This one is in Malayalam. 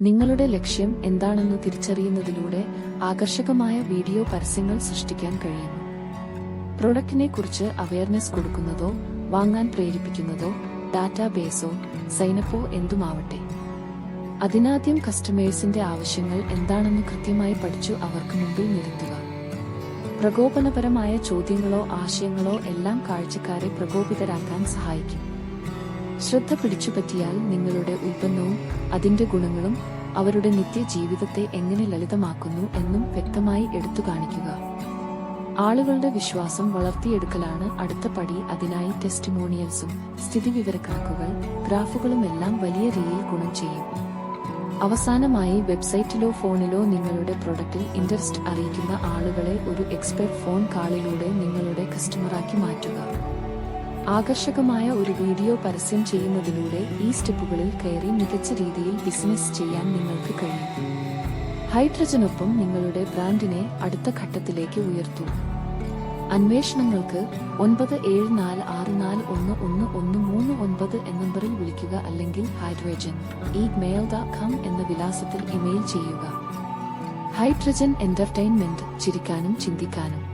നിങ്ങളുടെ ലക്ഷ്യം എന്താണെന്ന് തിരിച്ചറിയുന്നതിലൂടെ ആകർഷകമായ വീഡിയോ പരസ്യങ്ങൾ സൃഷ്ടിക്കാൻ കഴിയുന്നു. പ്രൊഡക്റ്റിനെ കുറിച്ച് അവയർനെസ് കൊടുക്കുന്നതോ വാങ്ങാൻ പ്രേരിപ്പിക്കുന്നതോ ഡാറ്റാബേസോ സൈനപ്പോ എന്തുമാവട്ടെ. അതിനാദ്യം കസ്റ്റമേഴ്സിന്റെ ആവശ്യങ്ങൾ എന്താണെന്ന് കൃത്യമായി പഠിച്ചു അവർക്ക് മുമ്പിൽ നിർത്തുക പ്രകോപനപരമായ ചോദ്യങ്ങളോ ആശയങ്ങളോ എല്ലാം കാഴ്ചക്കാരെ പ്രകോപിതരാക്കാൻ സഹായിക്കും. ശ്രദ്ധ പിടിച്ചുപറ്റിയാൽ നിങ്ങളുടെ ഉൽപ്പന്നവും അതിന്റെ ഗുണങ്ങളും അവരുടെ നിത്യജീവിതത്തെ എങ്ങനെ ലളിതമാക്കുന്നു എന്നും വ്യക്തമായി എടുത്തു കാണിക്കുക. ആളുകളുടെ വിശ്വാസം വളർത്തിയെടുക്കലാണ് അടുത്ത പടി അതിനായി ടെസ്റ്റിമോണിയൽസും സ്ഥിതിവിവരക്കണക്കുകൾ ഗ്രാഫുകളുമെല്ലാം വലിയ രീതിയിൽ ഗുണം ചെയ്യും. അവസാനമായി വെബ്സൈറ്റിലോ ഫോണിലോ നിങ്ങളുടെ പ്രൊഡക്റ്റിൽ ഇൻട്രസ്റ്റ് അറിയിക്കുന്ന ആളുകളെ ഒരു എക്സ്പെർട്ട് ഫോൺ കാളിലൂടെ നിങ്ങളുടെ കസ്റ്റമറാക്കി മാറ്റുക. ആകർഷകമായ ഒരു വീഡിയോ പരസ്യം ചെയ്യുന്നതിലൂടെ ഈ സ്റ്റെപ്പുകളിൽ കയറി മികച്ച രീതിയിൽ ബിസിനസ് ചെയ്യാൻ നിങ്ങൾക്ക് കഴിയും. ഹൈഡ്രജനൊപ്പം നിങ്ങളുടെ ബ്രാൻഡിനെ അടുത്ത ഘട്ടത്തിലേക്ക് ഉയർത്തൂ. അന്വേഷണങ്ങൾക്ക് ഒൻപത് ഏഴ് നാല് ആറ് നാല് ഒന്ന് ഒന്ന് ഒന്ന് മൂന്ന് ഒൻപത് എന്ന നമ്പറിൽ വിളിക്കുക അല്ലെങ്കിൽ ഹൈഡ്രജൻ ഈ എന്ന വിലാസത്തിൽ ഇമെയിൽ ചെയ്യുക. ഹൈഡ്രജൻ എന്റർടൈൻമെന്റ് ചിരിക്കാനും ചിന്തിക്കാനും.